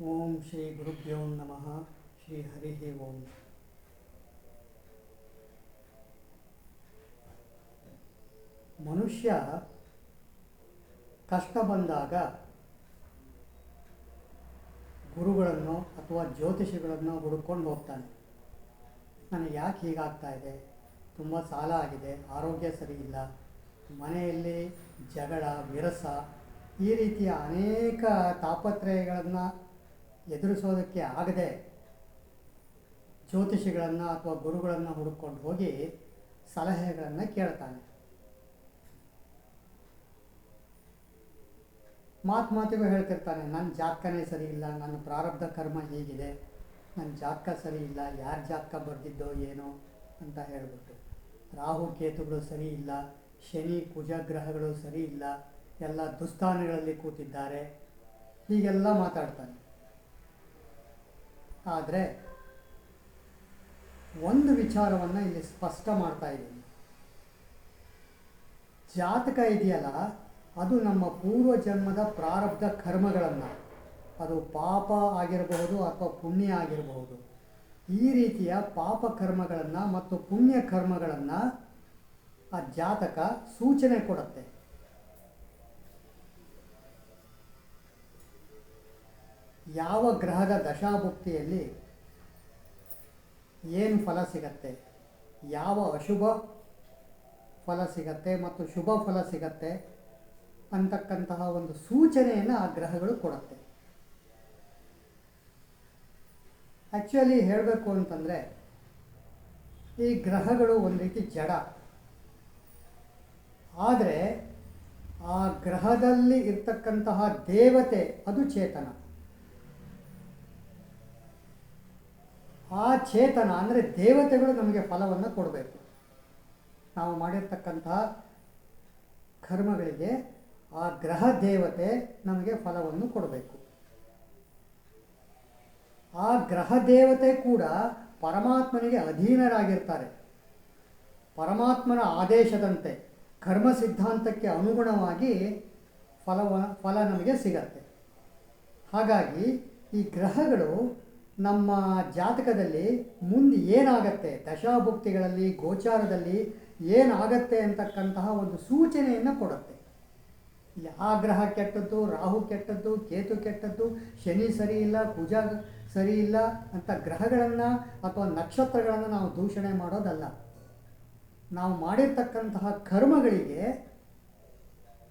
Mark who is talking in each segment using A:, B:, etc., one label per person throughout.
A: ಓಂ ಶ್ರೀ ಗುರುಭ್ಯೋ ನಮಃ. ಶ್ರೀ ಹರಿ ಓಂ. ಮನುಷ್ಯ ಕಷ್ಟ ಬಂದಾಗ ಗುರುಗಳನ್ನು ಅಥವಾ ಜ್ಯೋತಿಷಿಗಳನ್ನು ಹುಡುಕೊಂಡು ಹೋಗ್ತಾನೆ. ನನಗೆ ಯಾಕೆ ಹೀಗಾಗ್ತಾ ಇದೆ? ತುಂಬ ಸಾಲ ಆಗಿದೆ, ಆರೋಗ್ಯ ಸರಿ ಇಲ್ಲ, ಮನೆಯಲ್ಲಿ ಜಗಳ, ವಿರಸ, ಈ ರೀತಿಯ ಅನೇಕ ತಾಪತ್ರಯಗಳನ್ನು ಎದುರಿಸೋದಕ್ಕೆ ಆಗದೆ ಜ್ಯೋತಿಷಿಗಳನ್ನು ಅಥವಾ ಗುರುಗಳನ್ನು ಹುಡುಕೊಂಡು ಹೋಗಿ ಸಲಹೆಗಳನ್ನು ಕೇಳ್ತಾನೆ. ಮಾತು ಮಾತಿಗೂ ಹೇಳ್ತಿರ್ತಾನೆ ನನ್ನ ಜಾತಕನೇ ಸರಿ ಇಲ್ಲ, ನನ್ನ ಪ್ರಾರಬ್ಧ ಕರ್ಮ ಹೀಗಿದೆ ನನ್ನ ಜಾತಕ ಸರಿ ಇಲ್ಲ, ಯಾರ ಜಾತಕ ಬರೆದಿದ್ದೋ ಏನೋ ಅಂತ ಹೇಳ್ಬಿಟ್ಟು. ರಾಹು ಕೇತುಗಳು ಸರಿ ಇಲ್ಲ, ಶನಿ ಕುಜ ಗ್ರಹಗಳು ಸರಿ ಇಲ್ಲ, ಎಲ್ಲ ದುಸ್ಥಾನಗಳಲ್ಲಿ ಕೂತಿದ್ದಾರೆ, ಹೀಗೆಲ್ಲ ಮಾತಾಡ್ತಾನೆ. ಆದರೆ ಒಂದು ವಿಚಾರವನ್ನು ಇಲ್ಲಿ ಸ್ಪಷ್ಟ ಮಾಡ್ತಾ ಇದ್ದೀನಿ. ಜಾತಕ ಇದೆಯಲ್ಲ, ಅದು ನಮ್ಮ ಪೂರ್ವ ಜನ್ಮದ ಪ್ರಾರಬ್ಧ ಕರ್ಮಗಳನ್ನು, ಅದು ಪಾಪ ಆಗಿರಬಹುದು ಅಥವಾ ಪುಣ್ಯ ಆಗಿರಬಹುದು, ಈ ರೀತಿಯ ಪಾಪ ಕರ್ಮಗಳನ್ನು ಮತ್ತು ಪುಣ್ಯ ಕರ್ಮಗಳನ್ನು ಆ ಜಾತಕ ಸೂಚನೆ ಕೊಡುತ್ತೆ. ಯಾವ ಗ್ರಹದ ದಶಾಭುಕ್ತಿಯಲ್ಲಿ ಏನು ಫಲ ಸಿಗತ್ತೆ? ಯಾವ ಅಶುಭ ಫಲ ಸಿಗತ್ತೆ ಮತ್ತು ಶುಭ ಫಲ ಸಿಗತ್ತೆ ಅಂತಕ್ಕಂತಹ ಒಂದು ಸೂಚನೆಯನ್ನು ಆ ಗ್ರಹಗಳು ಕೊಡುತ್ತೆ. ಆ್ಯಕ್ಚುಲಿ ಹೇಳಬೇಕು ಅಂತಂದರೆ, ಈ ಗ್ರಹಗಳು ಒಂದು ರೀತಿ ಜಡ. ಆದರೆ ಆ ಗ್ರಹದಲ್ಲಿ ಇರ್ತಕ್ಕಂತಹ ದೇವತೆ ಅದು ಚೇತನ. ಆ ಚೇತನ ಅಂದರೆ ದೇವತೆಗಳು ನಮಗೆ ಫಲವನ್ನು ಕೊಡಬೇಕು. ನಾವು ಮಾಡಿರ್ತಕ್ಕಂಥ ಕರ್ಮಗಳಿಗೆ ಆ ಗ್ರಹ ದೇವತೆ ನಮಗೆ ಫಲವನ್ನು ಕೊಡಬೇಕು. ಆ ಗ್ರಹ ದೇವತೆ ಕೂಡ ಪರಮಾತ್ಮನಿಗೆ ಅಧೀನರಾಗಿರ್ತಾರೆ. ಪರಮಾತ್ಮನ ಆದೇಶದಂತೆ, ಕರ್ಮ ಸಿದ್ಧಾಂತಕ್ಕೆ ಅನುಗುಣವಾಗಿ ಫಲವ, ಫಲ ನಮಗೆ ಸಿಗತ್ತೆ. ಹಾಗಾಗಿ ಈ ಗ್ರಹಗಳು ನಮ್ಮ ಜಾತಕದಲ್ಲಿ ಮುಂದೆ ಏನಾಗತ್ತೆ? ದಶಾಭುಕ್ತಿಗಳಲ್ಲಿ, ಗೋಚಾರದಲ್ಲಿ ಏನಾಗತ್ತೆ ಅಂತಕ್ಕಂತಹ ಒಂದು ಸೂಚನೆಯನ್ನು ಕೊಡುತ್ತೆ. ಇಲ್ಲಿ ಗ್ರಹ ಕೆಟ್ಟದ್ದು, ರಾಹು ಕೆಟ್ಟದ್ದು, ಕೇತು ಕೆಟ್ಟದ್ದು, ಶನಿ ಸರಿ ಇಲ್ಲ ಕುಜ ಸರಿ ಇಲ್ಲ ಅಂತ ಗ್ರಹಗಳನ್ನು ಅಥವಾ ನಕ್ಷತ್ರಗಳನ್ನು ನಾವು ದೂಷಣೆ ಮಾಡೋದಲ್ಲ. ನಾವು ಮಾಡಿರ್ತಕ್ಕಂತಹ ಕರ್ಮಗಳಿಗೆ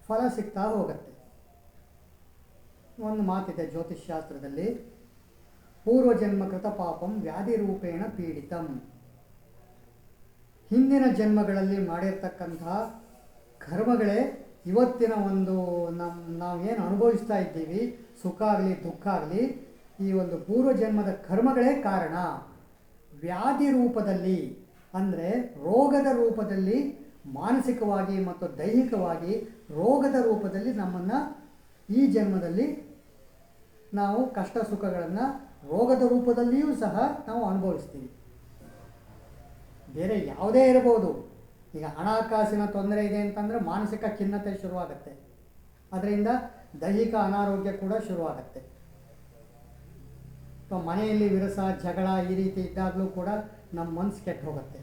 A: ಫಲ ಸಿಗ್ತಾ ಹೋಗುತ್ತೆ. ಒಂದು ಮಾತಿದೆ ಜ್ಯೋತಿಷ್ಶಾಸ್ತ್ರದಲ್ಲಿ ಪೂರ್ವಜನ್ಮಕೃತ ಪಾಪಂ ವ್ಯಾಧಿ ರೂಪೇಣ ಪೀಡಿತಂ. ಹಿಂದಿನ ಜನ್ಮಗಳಲ್ಲಿ ಮಾಡಿರ್ತಕ್ಕಂತಹ ಕರ್ಮಗಳೇ ಇವತ್ತಿನ ಒಂದು ನಮ್ಮ ನಾವೇನು ಅನುಭವಿಸ್ತಾ ಇದ್ದೀವಿ ಸುಖ ಆಗಲಿ ದುಃಖ ಆಗಲಿ ಈ ಒಂದು ಪೂರ್ವಜನ್ಮದ ಕರ್ಮಗಳೇ ಕಾರಣ. ವ್ಯಾಧಿ ರೂಪದಲ್ಲಿ ಅಂದರೆ ರೋಗದ ರೂಪದಲ್ಲಿ ಮಾನಸಿಕವಾಗಿ ಮತ್ತು ದೈಹಿಕವಾಗಿ ರೋಗದ ರೂಪದಲ್ಲಿ ನಮ್ಮನ್ನು ಈ ಜನ್ಮದಲ್ಲಿ ನಾವು ಕಷ್ಟ ಸುಖಗಳನ್ನು ರೋಗದ ರೂಪದಲ್ಲಿಯೂ ಸಹ ನಾವು ಅನುಭವಿಸ್ತೀವಿ. ಬೇರೆ ಯಾವುದೇ ಇರಬಹುದು. ಈಗ ಹಣಕಾಸಿನ ತೊಂದರೆ ಇದೆ ಅಂತಂದರೆ ಮಾನಸಿಕ ಖಿನ್ನತೆ ಶುರುವಾಗುತ್ತೆ. ಅದರಿಂದ ದೈಹಿಕ ಅನಾರೋಗ್ಯ ಕೂಡ ಶುರುವಾಗುತ್ತೆ. ಅಥವಾ ಮನೆಯಲ್ಲಿ ವಿರಸ, ಜಗಳ ಈ ರೀತಿ ಇದ್ದಾಗಲೂ ಕೂಡ ನಮ್ಮ ಮನಸ್ಸು ಕೆಟ್ಟು ಹೋಗುತ್ತೆ.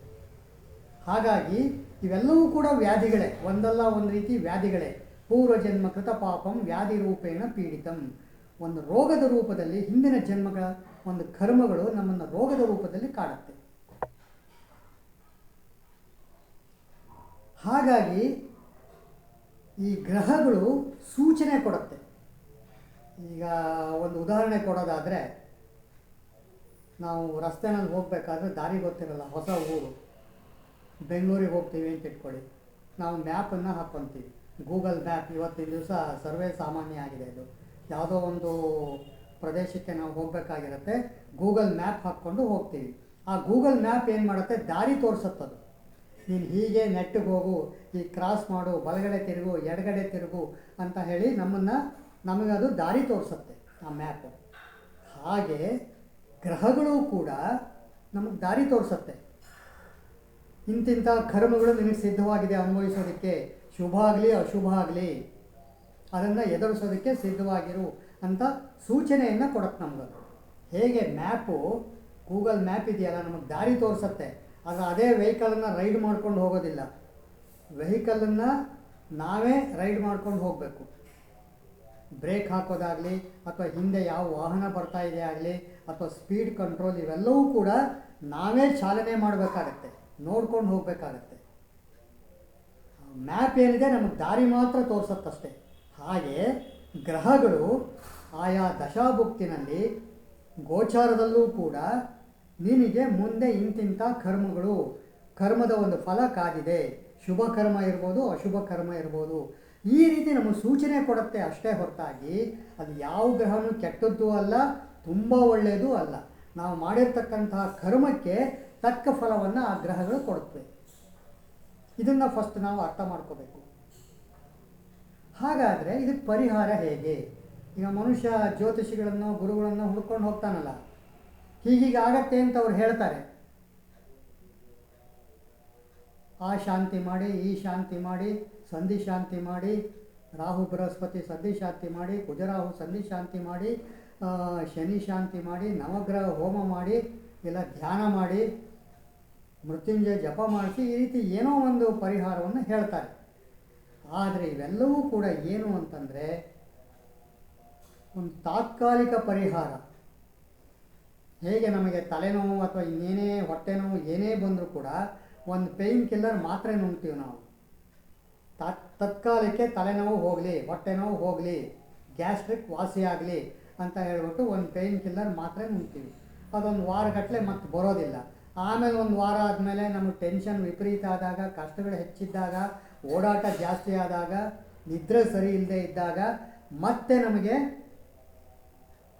A: ಹಾಗಾಗಿ ಇವೆಲ್ಲವೂ ಕೂಡ ವ್ಯಾಧಿಗಳೇ. ಒಂದಲ್ಲ ಒಂದು ರೀತಿ ವ್ಯಾಧಿಗಳೇ. ಪೂರ್ವಜನ್ಮ ಕೃತ ಪಾಪಂ ವ್ಯಾಧಿ ರೂಪೇಣ ಪೀಡಿತಂ. ಒಂದು ರೋಗದ ರೂಪದಲ್ಲಿ ಹಿಂದಿನ ಜನ್ಮಗಳ ಒಂದು ಕರ್ಮಗಳು ನಮ್ಮನ್ನು ರೋಗದ ರೂಪದಲ್ಲಿ ಕಾಡುತ್ತೆ. ಹಾಗಾಗಿ ಈ ಗ್ರಹಗಳು ಸೂಚನೆ ಕೊಡುತ್ತೆ. ಈಗ ಒಂದು ಉದಾಹರಣೆ ಕೊಡೋದಾದರೆ, ನಾವು ರಸ್ತೆನಲ್ಲಿ ಹೋಗಬೇಕಾದ್ರೆ ದಾರಿ ಗೊತ್ತಿರಲ್ಲ, ಹೊಸ ಊರು. ಬೆಂಗಳೂರಿಗೆ ಹೋಗ್ತೀವಿ ಅಂತ ಇಟ್ಕೊಳ್ಳಿ. ನಾವು ಮ್ಯಾಪನ್ನು ಹಾಕ್ಕೊತೀವಿ ಗೂಗಲ್ ಮ್ಯಾಪ್, ಇವತ್ತಿನ ದಿವಸ ಸರ್ವೇ ಸಾಮಾನ್ಯ ಆಗಿದೆ ಇದು. ಯಾವುದೋ ಒಂದು ಪ್ರದೇಶಕ್ಕೆ ನಾವು ಹೋಗಬೇಕಾಗಿರುತ್ತೆ. ಗೂಗಲ್ ಮ್ಯಾಪ್ ಹಾಕ್ಕೊಂಡು ಹೋಗ್ತೀವಿ. ಆ ಗೂಗಲ್ ಮ್ಯಾಪ್ ಏನು ಮಾಡುತ್ತೆ? ದಾರಿ ತೋರಿಸುತ್ತದು. ನೀನು ಹೀಗೆ ನೆಟ್ಟಿಗೆ ಹೋಗು, ಈ ಕ್ರಾಸ್ ಮಾಡು, ಬಲಗಡೆ ತಿರುಗು, ಎಡಗಡೆ ತಿರುಗು ಅಂತ ಹೇಳಿ ನಮ್ಮನ್ನು ನಮಗದು ದಾರಿ ತೋರಿಸುತ್ತೆ, ಆ ಮ್ಯಾಪು. ಹಾಗೆ ಗ್ರಹಗಳು ಕೂಡ ನಮಗೆ ದಾರಿ ತೋರಿಸುತ್ತೆ. ಇಂತಿಂಥ ಕರ್ಮಗಳು ನಿಮಗೆ ಸಿದ್ಧವಾಗಿದೆ ಅನುಭವಿಸೋದಕ್ಕೆ ಶುಭ ಆಗಲಿ, ಅಶುಭ ಆಗಲಿ. ಅದನ್ನು ಎದುರಿಸೋದಕ್ಕೆ ಸಿದ್ಧವಾಗಿರು ಅಂತ ಸೂಚನೆಯನ್ನು ಕೊಡುತ್ತೆ ನಮ್ಗೆ ಹೇಗೆ ಮ್ಯಾಪು, ಗೂಗಲ್ ಮ್ಯಾಪ್ ಇದೆಯಲ್ಲ ನಮಗೆ ದಾರಿ ತೋರಿಸುತ್ತೆ. ಆದರೆ ಅದೇ ವೆಹಿಕಲನ್ನು ರೈಡ್ ಮಾಡ್ಕೊಂಡು ಹೋಗೋದಿಲ್ಲ. ವೆಹಿಕಲನ್ನು ನಾವೇ ರೈಡ್ ಮಾಡ್ಕೊಂಡು ಹೋಗಬೇಕು. ಬ್ರೇಕ್ ಹಾಕೋದಾಗಲಿ, ಅಥವಾ ಹಿಂದೆ ಯಾವ ವಾಹನ ಬರ್ತಾ ಇದೆ ಆಗಲಿ, ಅಥವಾ ಸ್ಪೀಡ್ ಕಂಟ್ರೋಲ್ ಇವೆಲ್ಲವೂ ಕೂಡ ನಾವೇ ಚಾಲನೆ ಮಾಡಬೇಕಾಗತ್ತೆ. ನೋಡ್ಕೊಂಡು ಹೋಗಬೇಕಾಗತ್ತೆ. ಮ್ಯಾಪ್ ಏನಿದೆ ನಮಗೆ ದಾರಿ ಮಾತ್ರ ತೋರಿಸುತ್ತಷ್ಟೇ. ಹಾಗೆ ಗ್ರಹಗಳು ಆಯಾ ದಶಾಭುಕ್ತಿನಲ್ಲಿ ಗೋಚಾರದಲ್ಲೂ ಕೂಡ ನಿನಗೆ ಮುಂದೆ ಇಂತಿಂಥ ಕರ್ಮಗಳು. ಕರ್ಮದ ಒಂದು ಫಲ ಕಾದಿದೆ. ಶುಭ ಕರ್ಮ ಇರ್ಬೋದು, ಅಶುಭ ಕರ್ಮ ಇರ್ಬೋದು. ಈ ರೀತಿ ನಮಗೆ ಸೂಚನೆ ಕೊಡುತ್ತೆ ಅಷ್ಟೇ ಹೊರತಾಗಿ. ಅದು ಯಾವ ಗ್ರಹನೂ ಕೆಟ್ಟದ್ದು ಅಲ್ಲ, ತುಂಬ ಒಳ್ಳೆಯದು ಅಲ್ಲ. ನಾವು ಮಾಡಿರ್ತಕ್ಕಂತಹ ಕರ್ಮಕ್ಕೆ ತಕ್ಕ ಫಲವನ್ನು ಆ ಗ್ರಹಗಳು ಕೊಡುತ್ತವೆ. ಇದನ್ನು ಫಸ್ಟ್ ನಾವು ಅರ್ಥ ಮಾಡ್ಕೋಬೇಕು. ಹಾಗಾದರೆ ಇದಕ್ಕೆ ಪರಿಹಾರ ಹೇಗೆ? ಈಗ ಮನುಷ್ಯ ಜ್ಯೋತಿಷಿಗಳನ್ನು, ಗುರುಗಳನ್ನು ಹುಡ್ಕೊಂಡು ಹೋಗ್ತಾನಲ್ಲ. ಹೀಗೀಗೆ ಆಗತ್ತೆ ಅಂತ ಅವ್ರು ಹೇಳ್ತಾರೆ. ಆ ಶಾಂತಿ ಮಾಡಿ, ಈ ಶಾಂತಿ ಮಾಡಿ, ಸಂಧಿ ಶಾಂತಿ ಮಾಡಿ, ರಾಹು, ಬೃಹಸ್ಪತಿ ಸಂಧಿ ಶಾಂತಿ ಮಾಡಿ, ಕುಜರಾಹು ಸಂಧಿ ಶಾಂತಿ ಮಾಡಿ ಶನಿ ಶಾಂತಿ ಮಾಡಿ, ನವಗ್ರಹ ಹೋಮ ಮಾಡಿ, ಇಲ್ಲ ಧ್ಯಾನ ಮಾಡಿ, ಮೃತ್ಯುಂಜಯ ಜಪ ಮಾಡಿಸಿ ಈ ರೀತಿ ಏನೋ ಒಂದು ಪರಿಹಾರವನ್ನು ಹೇಳ್ತಾರೆ. ಆದರೆ ಇವೆಲ್ಲವೂ ಕೂಡ ಏನು ಅಂತಂದರೆ ಒಂದು ತಾತ್ಕಾಲಿಕ ಪರಿಹಾರ. ಹೇಗೆ ನಮಗೆ ತಲೆನೋವು ಅಥವಾ ಇನ್ನೇನೇ ಹೊಟ್ಟೆನೋವು ಏನೇ ಬಂದರೂ ಕೂಡ ಒಂದು ಪೇಯ್ನ್ ಕಿಲ್ಲರ್ ಮಾತ್ರೆ ನುಂಗ್ತೀವಿ ನಾವು. ತಾತ್, ತತ್ಕಾಲಕ್ಕೆ ತಲೆನೋವು ಹೋಗಲಿ, ಹೊಟ್ಟೆನೋವು ಹೋಗಲಿ ಗ್ಯಾಸ್ಟ್ರಿಕ್ ವಾಸಿ ಆಗಲಿ ಅಂತ ಹೇಳ್ಬಿಟ್ಟು ಒಂದು ಪೇಯ್ನ್ ಕಿಲ್ಲರ್ ಮಾತ್ರೆ ನುಂಗ್ತೀವಿ. ಅದೊಂದು ವಾರಗಟ್ಟಲೆ ಮತ್ತೆ ಬರೋದಿಲ್ಲ. ಆಮೇಲೆ ಒಂದು ವಾರ ಆದಮೇಲೆ ನಮಗೆ ಟೆನ್ಷನ್ ವಿಪರೀತ ಆದಾಗ, ಕಷ್ಟಗಳು ಹೆಚ್ಚಿದ್ದಾಗ ಓಡಾಟ ಜಾಸ್ತಿ ಆದಾಗ, ನಿದ್ರೆ ಸರಿ ಇಲ್ಲದೆ ಇದ್ದಾಗ ಮತ್ತೆ ನಮಗೆ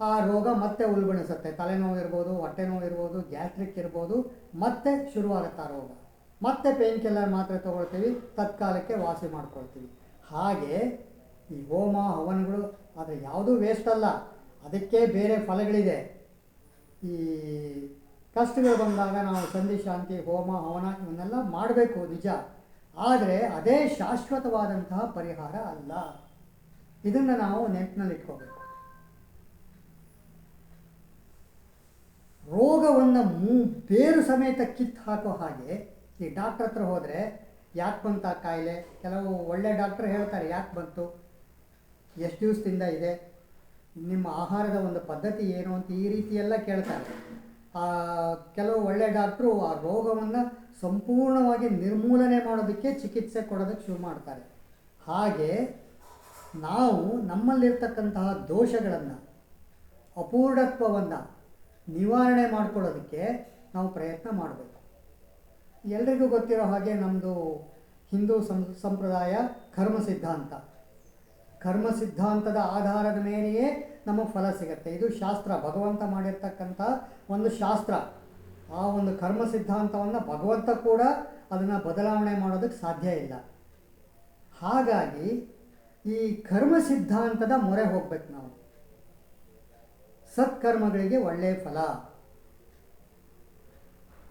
A: ಆ ರೋಗ ಮತ್ತೆ ಉಲ್ಬಣಿಸುತ್ತೆ. ತಲೆನೋವು ಇರ್ಬೋದು ಹೊಟ್ಟೆ ನೋವು ಇರ್ಬೋದು, ಗ್ಯಾಸ್ಟ್ರಿಕ್ ಇರ್ಬೋದು, ಮತ್ತೆ ಶುರುವಾಗುತ್ತೆ ಆ ರೋಗ. ಮತ್ತೆ ಪೇನ್ ಕಿಲ್ಲರ್ ಮಾತ್ರೆ ತೊಗೊಳ್ತೀವಿ, ತತ್ಕಾಲಕ್ಕೆ ವಾಸಿ ಮಾಡ್ಕೊಳ್ತೀವಿ. ಹಾಗೆ ಈ ಹೋಮ, ಹವನಗಳು, ಆದರೆ ಯಾವುದೂ ವೇಸ್ಟ್ ಅಲ್ಲ. ಅದಕ್ಕೆ ಬೇರೆ ಫಲಗಳಿದೆ. ಈ ಕಷ್ಟಗಳು ಬಂದಾಗ ನಾವು ಸಂಧಿ, ಶಾಂತಿ, ಹೋಮ, ಹವನ, ಇವನ್ನೆಲ್ಲ ಮಾಡಬೇಕು, ನಿಜ. ಆದರೆ ಅದೇ ಶಾಶ್ವತವಾದಂತಹ ಪರಿಹಾರ ಅಲ್ಲ. ಇದನ್ನು ನಾವು ನೆನಪಿನಲ್ಲಿಟ್ಕೋಬೇಕು ರೋಗವನ್ನು ಮೂ, ಬೇರು ಸಮೇತ ಕಿತ್ತು ಹಾಕೋ ಹಾಗೆ ಈ ಡಾಕ್ಟ್ರ್ ಹತ್ರ ಹೋದರೆ ಯಾಕೆ ಬಂತ ಕಾಯಿಲೆ? ಕೆಲವು ಒಳ್ಳೆ ಡಾಕ್ಟ್ರ್ ಹೇಳ್ತಾರೆ, ಯಾಕೆ ಬಂತು? ಎಷ್ಟು ದಿವಸದಿಂದ ಇದೆ? ನಿಮ್ಮ ಆಹಾರದ ಒಂದು ಪದ್ಧತಿ ಏನು ಅಂತ ಈ ರೀತಿಯೆಲ್ಲ ಕೇಳ್ತಾರೆ. ಕೆಲವು ಒಳ್ಳೆ ಡಾಕ್ಟ್ರು ಆ ರೋಗವನ್ನು ಸಂಪೂರ್ಣವಾಗಿ ನಿರ್ಮೂಲನೆ ಮಾಡೋದಕ್ಕೆ ಚಿಕಿತ್ಸೆ ಕೊಡೋದಕ್ಕೆ ಶುರು ಮಾಡ್ತಾರೆ. ಹಾಗೆ ನಾವು ನಮ್ಮಲ್ಲಿರ್ತಕ್ಕಂತಹ ದೋಷಗಳನ್ನು, ಅಪೂರ್ಣತ್ವವನ್ನು ನಿವಾರಣೆ ಮಾಡ್ಕೊಳ್ಳೋದಕ್ಕೆ ನಾವು ಪ್ರಯತ್ನ ಮಾಡಬೇಕು. ಎಲ್ರಿಗೂ ಗೊತ್ತಿರೋ ಹಾಗೆ ನಮ್ಮದು ಹಿಂದೂ ಸಂಪ್ರದಾಯ ಕರ್ಮ ಸಿದ್ಧಾಂತ. ಕರ್ಮ ಸಿದ್ಧಾಂತದ ಆಧಾರದ ಮೇಲೆಯೇ ನಮಗೆ ಫಲ ಸಿಗುತ್ತೆ. ಇದು ಶಾಸ್ತ್ರ. ಭಗವಂತ ಮಾಡಿರ್ತಕ್ಕಂಥ ಒಂದು ಶಾಸ್ತ್ರ. ಆ ಒಂದು ಕರ್ಮ ಸಿದ್ಧಾಂತವನ್ನು ಭಗವಂತ ಕೂಡ ಅದನ್ನು ಬದಲಾವಣೆ ಮಾಡೋದಕ್ಕೆ ಸಾಧ್ಯ ಇಲ್ಲ. ಹಾಗಾಗಿ ಈ ಕರ್ಮ ಸಿದ್ಧಾಂತದ ಮೊರೆ ಹೋಗ್ಬೇಕು ನಾವು. ಸತ್ಕರ್ಮಗಳಿಗೆ ಒಳ್ಳೆಯ ಫಲ.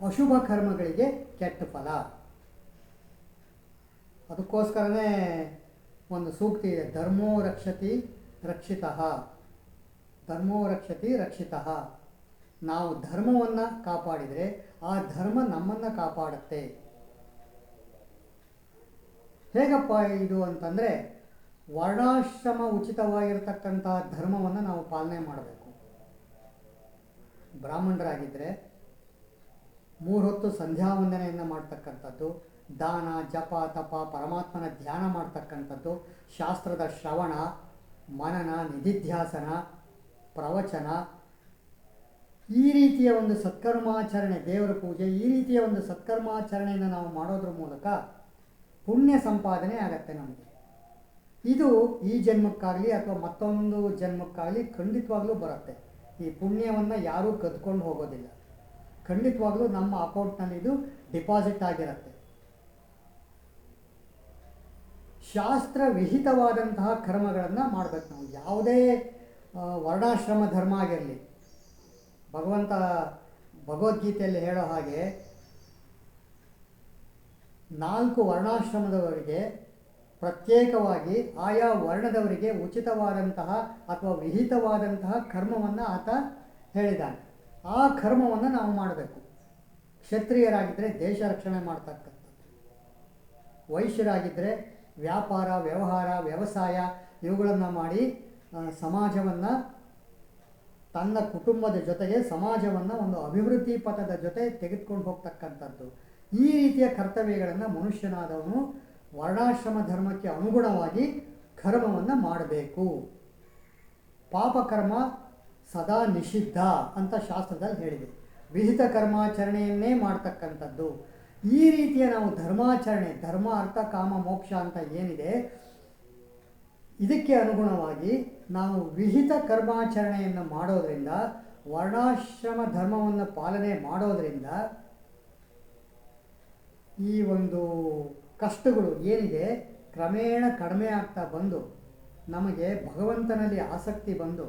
A: ಅಶುಭ ಕರ್ಮಗಳಿಗೆ ಕೆಟ್ಟ ಫಲ. ಅದಕ್ಕೋಸ್ಕರನೇ ಒಂದು ಸೂಕ್ತಿ ಇದೆ. ಧರ್ಮೋ ರಕ್ಷತಿ ರಕ್ಷಿತ. ಧರ್ಮೋ ರಕ್ಷತಿ ರಕ್ಷಿತ. ನಾವು ಧರ್ಮವನ್ನು ಕಾಪಾಡಿದರೆ ಆ ಧರ್ಮ ನಮ್ಮನ್ನು ಕಾಪಾಡುತ್ತೆ. ಹೇಗಪ್ಪ ಇದು ಅಂತಂದರೆ ವರ್ಣಾಶ್ರಮ ಉಚಿತವಾಗಿರ್ತಕ್ಕಂಥ ಧರ್ಮವನ್ನು ನಾವು ಪಾಲನೆ ಮಾಡಬೇಕು. ಬ್ರಾಹ್ಮಣರಾಗಿದ್ದರೆ ಮೂರು ಹೊತ್ತು ಸಂಧ್ಯಾ ವಂದನೆಯನ್ನು ಮಾಡ್ತಕ್ಕಂಥದ್ದು, ದಾನ, ಜಪ, ತಪ, ಪರಮಾತ್ಮನ ಧ್ಯಾನ ಮಾಡ್ತಕ್ಕಂಥದ್ದು, ಶಾಸ್ತ್ರದ ಶ್ರವಣ, ಮನನ, ನಿಧಿಧ್ಯಾಸನ, ಪ್ರವಚನ ಈ ರೀತಿಯ ಒಂದು ಸತ್ಕರ್ಮಾಚರಣೆ, ದೇವರ ಪೂಜೆ ಈ ರೀತಿಯ ಒಂದು ಸತ್ಕರ್ಮಾಚರಣೆಯನ್ನು ನಾವು ಮಾಡೋದ್ರ ಮೂಲಕ ಪುಣ್ಯ ಸಂಪಾದನೆ ಆಗತ್ತೆ ನಮಗೆ. ಇದು ಈ ಜನ್ಮಕ್ಕಾಗಲಿ ಅಥವಾ ಮತ್ತೊಂದು ಜನ್ಮಕ್ಕಾಗಲಿ ಖಂಡಿತವಾಗ್ಲೂ ಬರುತ್ತೆ. ಈ ಪುಣ್ಯವನ್ನು ಯಾರೂ ಕದ್ಕೊಂಡು ಹೋಗೋದಿಲ್ಲ. ಖಂಡಿತವಾಗ್ಲೂ ನಮ್ಮ ಅಕೌಂಟ್ನಲ್ಲಿ ಇದು ಡಿಪಾಸಿಟ್ ಆಗಿರುತ್ತೆ. ಶಾಸ್ತ್ರ ವಿಹಿತವಾದಂತಹ ಕರ್ಮಗಳನ್ನು ಮಾಡಬೇಕು ನಾವು. ಯಾವುದೇ ವರ್ಣಾಶ್ರಮ ಧರ್ಮ ಆಗಿರಲಿ ಭಗವಂತ ಭಗವದ್ಗೀತೆಯಲ್ಲಿ ಹೇಳೋ ಹಾಗೆ ನಾಲ್ಕು ವರ್ಣಾಶ್ರಮದವರಿಗೆ ಪ್ರತ್ಯೇಕವಾಗಿ ಆಯಾ ವರ್ಣದವರಿಗೆ ಉಚಿತವಾದಂತಹ ಅಥವಾ ವಿಹಿತವಾದಂತಹ ಕರ್ಮವನ್ನು ಆತ ಹೇಳಿದ್ದಾನೆ. ಆ ಕರ್ಮವನ್ನು ನಾವು ಮಾಡಬೇಕು. ಕ್ಷತ್ರಿಯರಾಗಿದ್ದರೆ ದೇಶ ರಕ್ಷಣೆ ಮಾಡ್ತಕ್ಕಂಥದ್ದು. ವೈಶ್ಯರಾಗಿದ್ದರೆ ವ್ಯಾಪಾರ, ವ್ಯವಹಾರ, ವ್ಯವಸಾಯ, ಇವುಗಳನ್ನು ಮಾಡಿ ಸಮಾಜವನ್ನು ತನ್ನ ಕುಟುಂಬದ ಜೊತೆಗೆ ಸಮಾಜವನ್ನು ಒಂದು ಅಭಿವೃದ್ಧಿ ಪಥದ ಜೊತೆ ತೆಗೆದುಕೊಂಡು ಹೋಗ್ತಕ್ಕಂಥದ್ದು. ಈ ರೀತಿಯ ಕರ್ತವ್ಯಗಳನ್ನು ಮನುಷ್ಯನಾದವನು ವರ್ಣಾಶ್ರಮ ಧರ್ಮಕ್ಕೆ ಅನುಗುಣವಾಗಿ ಕರ್ಮವನ್ನು ಮಾಡಬೇಕು. ಪಾಪಕರ್ಮ ಸದಾ ನಿಷಿದ್ಧ ಅಂತ ಶಾಸ್ತ್ರದಲ್ಲಿ ಹೇಳಿದೆ. ವಿಹಿತ ಕರ್ಮಾಚರಣೆಯನ್ನೇ ಮಾಡ್ತಕ್ಕಂಥದ್ದು. ಈ ರೀತಿಯ ನಾವು ಧರ್ಮಾಚರಣೆ, ಧರ್ಮ, ಅರ್ಥ, ಕಾಮ, ಮೋಕ್ಷ ಅಂತ ಏನಿದೆ, ಇದಕ್ಕೆ ಅನುಗುಣವಾಗಿ ನಾವು ವಿಹಿತ ಕರ್ಮಾಚರಣೆಯನ್ನು ಮಾಡೋದರಿಂದ, ವರ್ಣಾಶ್ರಮ ಧರ್ಮವನ್ನು ಪಾಲನೆ ಮಾಡೋದರಿಂದ ಈ ಒಂದು ಕಷ್ಟಗಳು ಏನಿದೆ, ಕ್ರಮೇಣ ಕಡಿಮೆ ಆಗ್ತಾ ಬಂದು, ನಮಗೆ ಭಗವಂತನಲ್ಲಿ ಆಸಕ್ತಿ ಬಂದು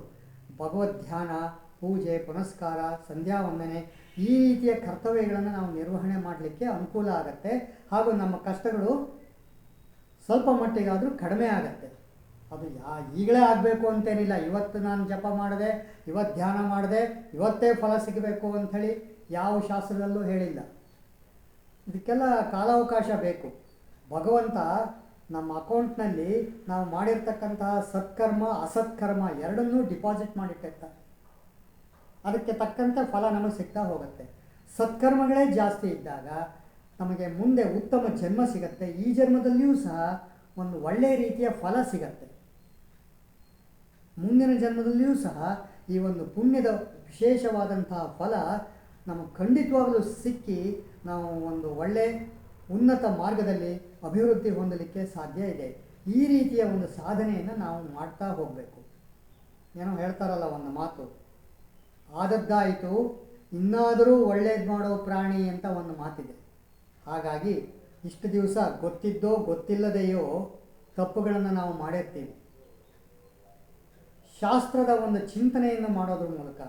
A: ಭಗವದ್ ಧ್ಯಾನ ಪೂಜೆ, ಪುನಸ್ಕಾರ ಸಂಧ್ಯಾ ವಂದನೆ ಈ ರೀತಿಯ ಕರ್ತವ್ಯಗಳನ್ನು ನಾವು ನಿರ್ವಹಣೆ ಮಾಡಲಿಕ್ಕೆ ಅನುಕೂಲ ಆಗುತ್ತೆ ಹಾಗೂ ನಮ್ಮ ಕಷ್ಟಗಳು ಸ್ವಲ್ಪ ಮಟ್ಟಿಗಾದರೂ ಕಡಿಮೆ ಆಗುತ್ತೆ. ಅದು ಯಾ, ಈಗಲೇ ಆಗಬೇಕು ಅಂತೇನಿಲ್ಲ. ಇವತ್ತು ನಾನು ಜಪ ಮಾಡಿದೆ, ಇವತ್ತು ಧ್ಯಾನ ಮಾಡಿದೆ, ಇವತ್ತೇ ಫಲ ಸಿಗಬೇಕು ಅಂಥೇಳಿ ಯಾವ ಶಾಸ್ತ್ರದಲ್ಲೂ ಹೇಳಿಲ್ಲ. ಇದಕ್ಕೆಲ್ಲ ಕಾಲಾವಕಾಶ ಬೇಕು. ಭಗವಂತ ನಮ್ಮ ಅಕೌಂಟ್ನಲ್ಲಿ ನಾವು ಮಾಡಿರ್ತಕ್ಕಂತಹ ಸತ್ಕರ್ಮ, ಅಸತ್ಕರ್ಮ ಎರಡನ್ನೂ ಡಿಪಾಸಿಟ್ ಮಾಡಿಟ್ಟಿರ್ತಾರೆ ಅದಕ್ಕೆ ತಕ್ಕಂತೆ ಫಲ ನಮಗೆ ಸಿಗ್ತಾ ಹೋಗುತ್ತೆ. ಸತ್ಕರ್ಮಗಳೇ ಜಾಸ್ತಿ ಇದ್ದಾಗ ನಮಗೆ ಮುಂದೆ ಉತ್ತಮ ಜನ್ಮ ಸಿಗತ್ತೆ. ಈ ಜನ್ಮದಲ್ಲಿಯೂ ಸಹ ಒಂದು ಒಳ್ಳೆಯ ರೀತಿಯ ಫಲ ಸಿಗತ್ತೆ. ಮುಂದಿನ ಜನ್ಮದಲ್ಲಿಯೂ ಸಹ ಈ ಒಂದು ಪುಣ್ಯದ ವಿಶೇಷವಾದಂತಹ ಫಲ ನಮಗೆ ಖಂಡಿತವಾಗಲೂ ಸಿಕ್ಕಿ ನಾವು ಒಂದು ಒಳ್ಳೆ ಉನ್ನತ ಮಾರ್ಗದಲ್ಲಿ ಅಭಿವೃದ್ಧಿ ಹೊಂದಲಿಕ್ಕೆ ಸಾಧ್ಯ ಇದೆ. ಈ ರೀತಿಯ ಒಂದು ಸಾಧನೆಯನ್ನು ನಾವು ಮಾಡ್ತಾ ಹೋಗಬೇಕು. ಏನೋ ಹೇಳ್ತಾರಲ್ಲ ಒಂದು ಮಾತು, ಆದದ್ದಾಯಿತು, ಇನ್ನಾದರೂ ಒಳ್ಳೇದು ಮಾಡೋ ಪ್ರಾಣಿ ಅಂತ ಒಂದು ಮಾತಿದೆ. ಹಾಗಾಗಿ ಇಷ್ಟು ದಿವಸ ಗೊತ್ತಿದ್ದೋ ಗೊತ್ತಿಲ್ಲದೆಯೋ ತಪ್ಪುಗಳನ್ನು ನಾವು ಮಾಡಿರ್ತೀವಿ. ಶಾಸ್ತ್ರದ ಒಂದು ಚಿಂತನೆಯನ್ನು ಮಾಡೋದ್ರ ಮೂಲಕ,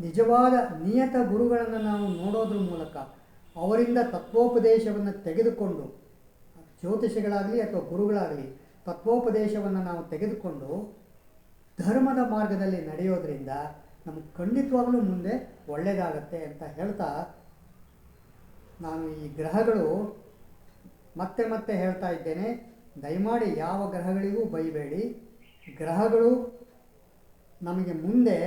A: ನಿಜವಾದ ನಿಯತ ಗುರುಗಳನ್ನು ನಾವು ನೋಡೋದ್ರ ಮೂಲಕ, ಅವರಿಂದ ತತ್ವೋಪದೇಶವನ್ನು ತೆಗೆದುಕೊಂಡು, ಜ್ಯೋತಿಷಿಗಳಾಗಲಿ ಅಥವಾ ಗುರುಗಳಾಗಲಿ ತತ್ವೋಪದೇಶವನ್ನು ನಾವು ತೆಗೆದುಕೊಂಡು ಧರ್ಮದ ಮಾರ್ಗದಲ್ಲಿ ನಡೆಯೋದ್ರಿಂದ ನಮಗೆ ಖಂಡಿತವಾಗಲೂ ಮುಂದೆ ಒಳ್ಳೆಯದಾಗತ್ತೆ ಅಂತ ಹೇಳ್ತಾ ನಾನು ಈ ಗ್ರಹಗಳು ಮತ್ತೆ ಮತ್ತೆ ಹೇಳ್ತಾ ಇದ್ದೇನೆ. ದಯಮಾಡಿ ಯಾವ ಗ್ರಹಗಳಿಗೂ ಬೈಬೇಡಿ. ಗ್ರಹಗಳು ನಮಗೆ ಮುಂದೆ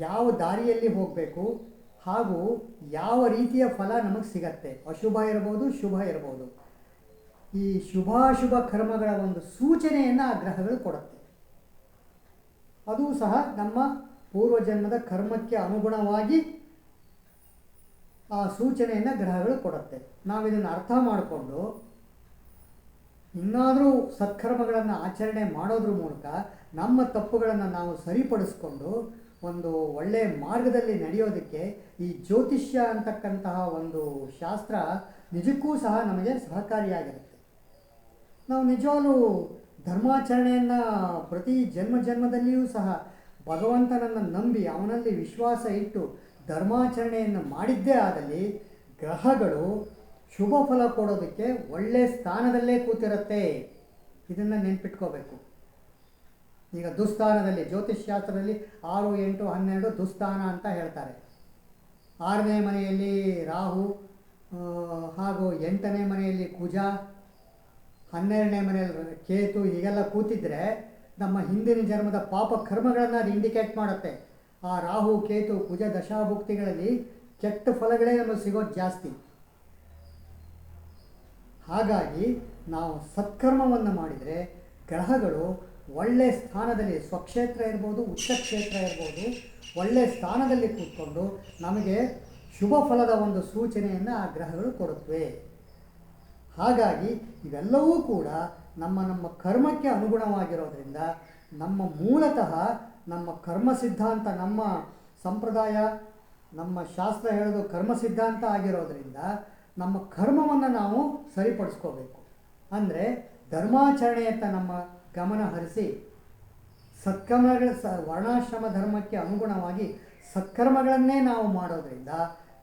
A: ಯಾವ ದಾರಿಯಲ್ಲಿ ಹೋಗಬೇಕು ಹಾಗೂ ಯಾವ ರೀತಿಯ ಫಲ ನಮಗೆ ಸಿಗತ್ತೆ. ಅಶುಭ ಇರ್ಬೋದು, ಶುಭ ಇರ್ಬೋದು. ಈ ಶುಭಾಶುಭ ಕರ್ಮಗಳ ಒಂದು ಸೂಚನೆಯನ್ನು ಆ ಗ್ರಹಗಳು ಕೊಡುತ್ತೆ. ಅದು ಸಹ ನಮ್ಮ ಪೂರ್ವಜನ್ಮದ ಕರ್ಮಕ್ಕೆ ಅನುಗುಣವಾಗಿ ಆ ಸೂಚನೆಯನ್ನು ಗ್ರಹಗಳು ಕೊಡುತ್ತೆ. ನಾವು ಇದನ್ನು ಅರ್ಥ ಮಾಡಿಕೊಂಡು, ಇನ್ನಾದರೂ ಸತ್ಕರ್ಮಗಳನ್ನು ಆಚರಣೆ ಮಾಡೋದ್ರ ಮೂಲಕ ನಮ್ಮ ತಪ್ಪುಗಳನ್ನು ನಾವು ಸರಿಪಡಿಸ್ಕೊಂಡು ಒಂದು ಒಳ್ಳೆಯ ಮಾರ್ಗದಲ್ಲಿ ನಡೆಯೋದಕ್ಕೆ ಈ ಜ್ಯೋತಿಷ್ಯ ಅಂತಕ್ಕಂತಹ ಒಂದು ಶಾಸ್ತ್ರ ನಿಜಕ್ಕೂ ಸಹ ನಮಗೆ ಸಹಕಾರಿಯಾಗಿರುತ್ತೆ. ನಾವು ನಿಜವಾಗಲೂ ಧರ್ಮಾಚರಣೆಯನ್ನು ಪ್ರತಿ ಜನ್ಮ ಜನ್ಮದಲ್ಲಿಯೂ ಸಹ ಭಗವಂತನನ್ನು ನಂಬಿ ಅವನಲ್ಲಿ ವಿಶ್ವಾಸ ಇಟ್ಟು ಧರ್ಮಾಚರಣೆಯನ್ನು ಮಾಡಿದ್ದೇ ಆದಲ್ಲಿ ಗ್ರಹಗಳು ಶುಭ ಫಲ ಕೊಡೋದಕ್ಕೆ ಒಳ್ಳೆಯ ಸ್ಥಾನದಲ್ಲೇ ಕೂತಿರುತ್ತೆ. ಇದನ್ನು ನೆನ್ಪಿಟ್ಕೋಬೇಕು. ಈಗ ದುಸ್ಥಾನದಲ್ಲಿ ಜ್ಯೋತಿಷ್ಶಾಸ್ತ್ರದಲ್ಲಿ ಆರು, ಎಂಟು, ಹನ್ನೆರಡು ದುಸ್ಥಾನ ಅಂತ ಹೇಳ್ತಾರೆ. ಆರನೇ ಮನೆಯಲ್ಲಿ ರಾಹು ಹಾಗೂ ಎಂಟನೇ ಮನೆಯಲ್ಲಿ ಕುಜ, ಹನ್ನೆರಡನೇ ಮನೆಯಲ್ಲಿ ಕೇತು, ಹೀಗೆಲ್ಲ ಕೂತಿದ್ರೆ ನಮ್ಮ ಹಿಂದಿನ ಜನ್ಮದ ಪಾಪ ಕರ್ಮಗಳನ್ನು ಅದು ಇಂಡಿಕೇಟ್ ಮಾಡುತ್ತೆ. ಆ ರಾಹು, ಕೇತು, ಕುಜ ದಶಾಭುಕ್ತಿಗಳಲ್ಲಿ ಕೆಟ್ಟ ಫಲಗಳೇ ನಮಗೆ ಸಿಗೋದು ಜಾಸ್ತಿ. ಹಾಗಾಗಿ ನಾವು ಸತ್ಕರ್ಮವನ್ನು ಮಾಡಿದರೆ ಗ್ರಹಗಳು ಒಳ್ಳೆಯ ಸ್ಥಾನದಲ್ಲಿ ಸ್ವಕ್ಷೇತ್ರ ಇರ್ಬೋದು ಉಚ್ಚ ಕ್ಷೇತ್ರ ಇರ್ಬೋದು ಒಳ್ಳೆಯ ಸ್ಥಾನದಲ್ಲಿ ಕೂತ್ಕೊಂಡು ನಮಗೆ ಶುಭ ಫಲದ ಒಂದು ಸೂಚನೆಯನ್ನು ಆ ಗ್ರಹಗಳು ಕೊಡುತ್ತವೆ. ಹಾಗಾಗಿ ಇವೆಲ್ಲವೂ ಕೂಡ ನಮ್ಮ ನಮ್ಮ ಕರ್ಮಕ್ಕೆ ಅನುಗುಣವಾಗಿರೋದ್ರಿಂದ ನಮ್ಮ ಮೂಲತಃ ನಮ್ಮ ಕರ್ಮ ಸಿದ್ಧಾಂತ ನಮ್ಮ ಸಂಪ್ರದಾಯ, ನಮ್ಮ ಶಾಸ್ತ್ರ ಹೇಳೋದು ಕರ್ಮ ಸಿದ್ಧಾಂತ ಆಗಿರೋದ್ರಿಂದ ನಮ್ಮ ಕರ್ಮವನ್ನು ನಾವು ಸರಿಪಡಿಸ್ಕೋಬೇಕು. ಅಂದರೆ ಧರ್ಮಾಚರಣೆಯತ್ತ ನಮ್ಮ ಗಮನ ಹರಿಸಿ ಸತ್ಕರ್ಮಗಳ ಸ ವರ್ಣಾಶ್ರಮ ಧರ್ಮಕ್ಕೆ ಅನುಗುಣವಾಗಿ ಸತ್ಕರ್ಮಗಳನ್ನೇ ನಾವು ಮಾಡೋದರಿಂದ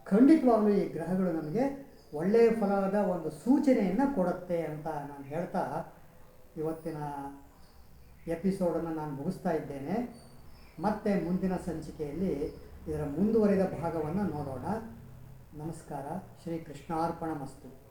A: ಖಂಡಿತವಾಗಲೂ ಈ ಗ್ರಹಗಳು ನಮಗೆ ಒಳ್ಳೆಯ ಫಲದ ಒಂದು ಸೂಚನೆಯನ್ನು ಕೊಡುತ್ತೆ ಅಂತ ನಾನು ಹೇಳ್ತಾ ಇವತ್ತಿನ ಎಪಿಸೋಡನ್ನು ನಾನು ಮುಗಿಸ್ತಾ ಇದ್ದೇನೆ. ಮತ್ತೆ ಮುಂದಿನ ಸಂಚಿಕೆಯಲ್ಲಿ ಇದರ ಮುಂದುವರಿದ ಭಾಗವನ್ನು ನೋಡೋಣ. ನಮಸ್ಕಾರ. ಶ್ರೀ ಕೃಷ್ಣಾರ್ಪಣ ಮಸ್ತು